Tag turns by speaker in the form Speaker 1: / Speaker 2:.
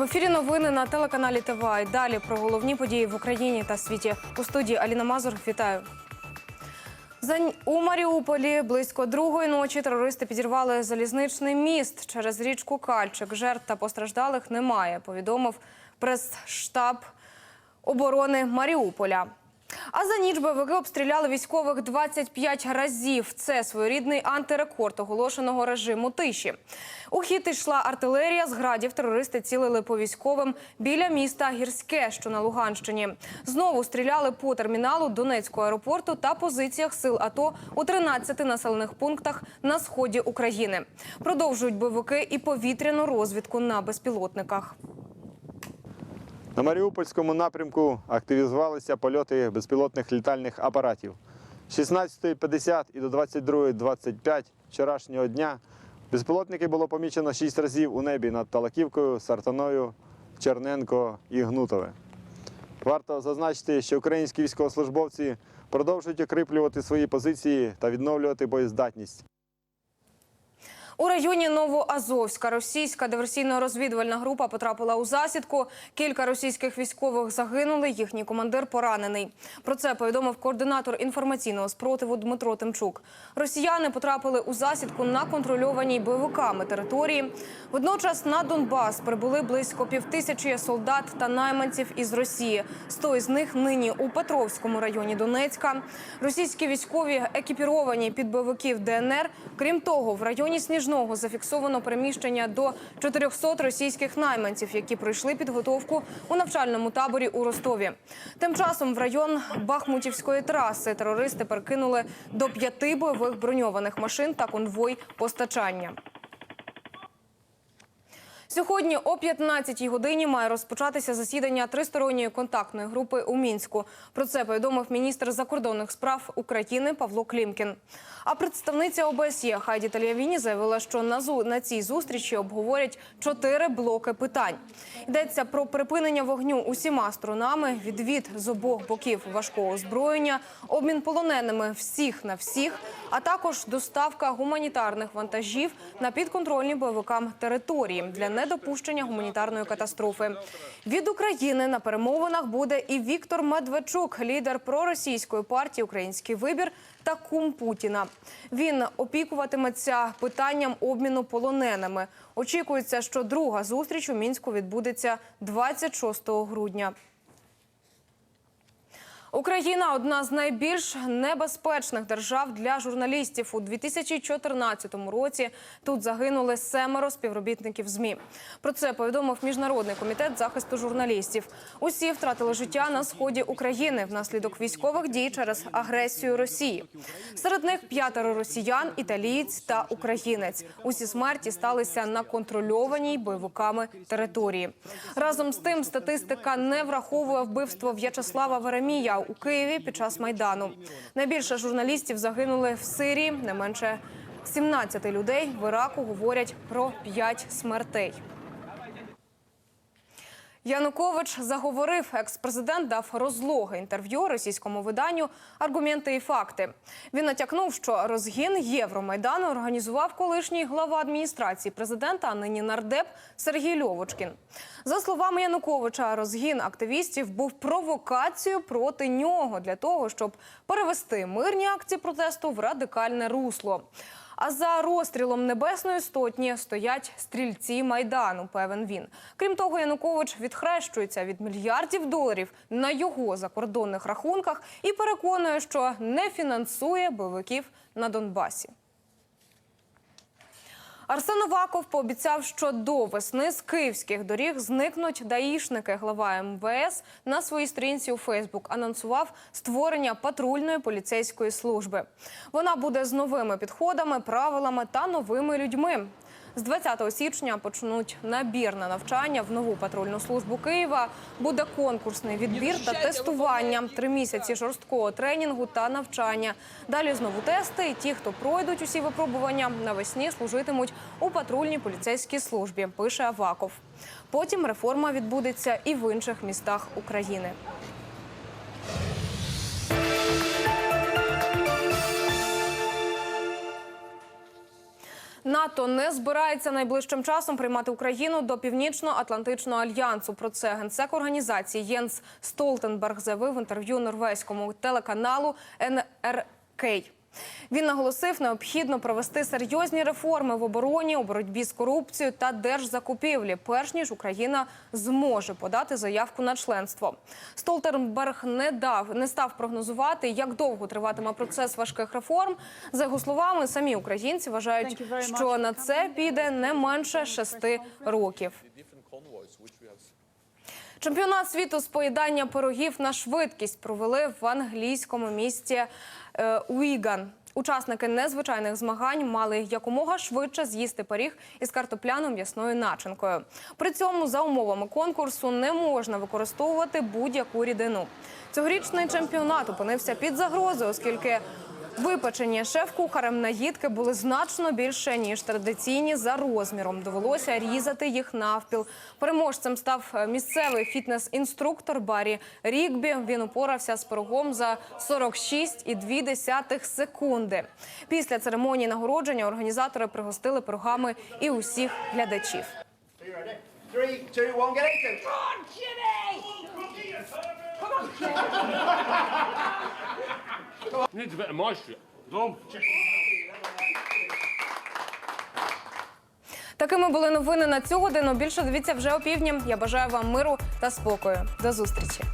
Speaker 1: В ефірі новини на телеканалі ТВА. Далі про головні події в Україні та світі. У студії Аліна Мазур. Вітаю. У Маріуполі близько другої ночі терористи підірвали залізничний міст через річку Кальчик. Жертв та постраждалих немає. Повідомив прес-штаб оборони Маріуполя. А за ніч бойовики обстріляли військових 25 разів. Це своєрідний антирекорд оголошеного режиму тиші. У хід йшла артилерія з градів. Терористи цілили по військовим біля міста Гірське, що на Луганщині. Знову стріляли по терміналу Донецького аеропорту та позиціях сил АТО у 13 населених пунктах на сході України. Продовжують бойовики і повітряну розвідку на безпілотниках.
Speaker 2: На Маріупольському напрямку активізувалися польоти безпілотних літальних апаратів. З 16.50 і до 22.25 вчорашнього дня безпілотники було помічено 6 разів у небі над Талаківкою, Сартаною, Черненко і Гнутове. Варто зазначити, що українські військовослужбовці продовжують укріплювати свої позиції та відновлювати боєздатність.
Speaker 1: У районі Новоазовська російська диверсійно-розвідувальна група потрапила у засідку. Кілька російських військових загинули. Їхній командир поранений. Про це повідомив координатор інформаційного спротиву Дмитро Тимчук. Росіяни потрапили у засідку на контрольованій бойовиками території. Водночас на Донбас прибули близько півтисячі солдат та найманців із Росії. Сто із них нині у Петровському районі Донецька. Російські військові екіпіровані під бойовиків ДНР. Крім того, в районі Сніжного зафіксовано переміщення до 400 російських найманців, які пройшли підготовку у навчальному таборі у Ростові. Тим часом в район Бахмутівської траси терористи перекинули до п'яти бойових броньованих машин та конвой постачання. Сьогодні о 15-й годині має розпочатися засідання тристоронньої контактної групи у мінську. Про це повідомив міністр закордонних справ України Павло Клімкін. А представниця ОБСЄ Хайді Тальявіні заявила, що на на цій зустрічі обговорять чотири блоки питань. Йдеться про припинення вогню усіма сторонами, відвід з обох боків важкого озброєння, обмін полоненими всіх на всіх, а також доставка гуманітарних вантажів на підконтрольні бойовикам території для недопущення гуманітарної катастрофи. Від України на перемовинах буде і Віктор Медведчук, лідер проросійської партії Український вибір та кум Путіна. Він опікуватиметься питанням обміну полоненими. Очікується, що друга зустріч у мінську відбудеться 26 грудня. Україна одна з найбільш небезпечних держав для журналістів у 2014 році. Тут загинули семеро співробітників змі. Про це повідомив міжнародний комітет захисту журналістів. Усі втратили життя на сході України внаслідок військових дій через агресію Росії. Серед них п'ятеро росіян, італієць та українець. Усі смерті сталися на контрольованій бойовиками території. Разом з тим, статистика не враховує вбивство В'ячеслава Веремія у Києві під час майдану. Найбільше журналістів загинули в Сирії, не менше 17 людей. В Іраку говорять про 5 смертей. Янукович заговорив. Екс-президент дав розлоге інтерв'ю російському виданню «Аргументи і факти». Він натякнув, що розгін Євромайдану організував колишній глава адміністрації президента, а нині нардеп Сергій Льовочкін. За словами Януковича, розгін активістів був провокацією проти нього для того, щоб перевести мирні акції протесту в радикальне русло. А за розстрілом небесної стотні стоять стрільці майдану. Певен він. Крім того, Янукович відхрещується від мільярдів доларів на його закордонних рахунках і переконує, що не фінансує бойовиків на Донбасі. Арсен Оваков пообіцяв, що до весни з київських доріг зникнуть даїшники. Глава МВС на своїй сторінці у Фейсбук анонсував створення патрульної поліцейської служби. Вона буде з новими підходами, правилами та новими людьми. З 20 січня почнуть набір на навчання в нову патрульну службу Києва. Буде конкурсний відбір та тестування. Три місяці жорсткого тренінгу та навчання. Далі знову тести. І ті, хто пройдуть усі випробування, навесні служитимуть у патрульній поліцейській службі. Пише Аваков. Потім реформа відбудеться і в інших містах України. НАТО не збирається найближчим часом приймати Україну до Північно-Атлантичного альянсу. Про це генсек організації Єнс Столтенберг заявив в інтерв'ю норвезькому телеканалу НРК. Він наголосив, необхідно провести серйозні реформи в обороні, у боротьбі з корупцією та держзакупівлі, перш ніж Україна зможе подати заявку на членство. Столтенберг не дав не став прогнозувати, як довго триватиме процес важких реформ. За його словами, самі українці вважають, що на це піде не менше шести років. Чемпіонат світу з поїдання пирогів на швидкість провели в англійському місті Уіган. Учасники незвичайних змагань мали якомога швидше з'їсти пиріг із картопляною м'ясною начинкою. При цьому за умовами конкурсу не можна використовувати будь-яку рідину. Цьогорічний чемпіонат опинився під загрозою, оскільки Випечені шеф-кухарем наїдки були значно більше ніж традиційні за розміром. Довелося різати їх навпіл. Переможцем став е, місцевий фітнес-інструктор Барі Рігбі. Він упорався з пирогом за 46,2 секунди. Після церемонії нагородження організатори пригостили пирогами і усіх глядачів.
Speaker 3: Three, two, one, get into.
Speaker 4: Needs bit of moisture.
Speaker 1: Такими були новини на цю годину. Більше дивіться вже опівдня. Я бажаю вам миру та спокою. До зустрічі.